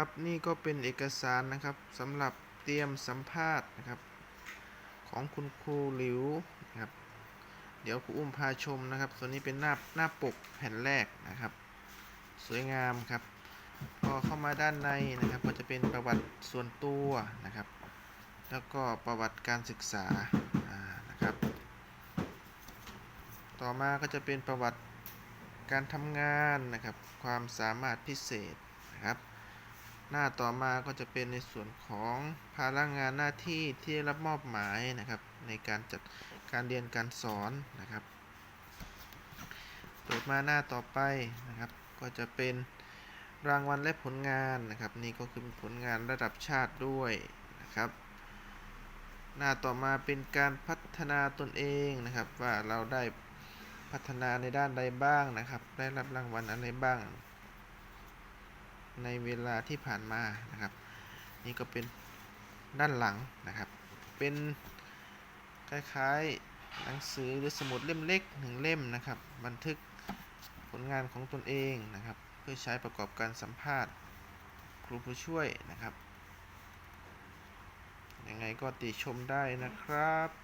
ครับนี่ก็เป็นเอกสารนะครับสำหรับเตรียมสัมภาษณ์นะครับ ของคุณครูหลิวนะครับ เดี๋ยวครูอุ้มพาชมนะครับ ส่วนนี้เป็นหน้าหน้าปกแผ่นแรกนะครับ สวยงามครับ พอเข้ามาด้านในนะครับ ก็จะเป็นประวัติส่วนตัวนะครับ แล้วก็ประวัติการศึกษาอ่านะครับ ต่อมาก็จะเป็นประวัติการทำงานนะครับ ความสามารถพิเศษนะครับ หน้าต่อมาก็จะเป็นในส่วนของภาระงานหน้าที่ที่ได้รับมอบหมายนะครับ ในการจัดการเรียนการสอนนะครับ เปิดมาหน้าต่อไปนะครับ ก็จะเป็นรางวัลและผลงานนะครับ นี่ก็คือผลงานระดับชาติด้วยนะครับ หน้าต่อมาเป็นการพัฒนาตนเองนะครับ ว่าเราได้พัฒนาในด้านใดบ้างนะครับ ได้รับรางวัลอะไรบ้าง ในเวลาที่ผ่านมานะครับ นี่ก็เป็นด้านหลังนะครับ เป็นคล้ายๆหนังสือหรือสมุดเล่มเล็กหนึ่งเล่มนะครับ บันทึกผลงานของตนเองนะครับ เพื่อใช้ประกอบการสัมภาษณ์ครูผู้ช่วยนะครับยังไงก็ติชมได้นะครับ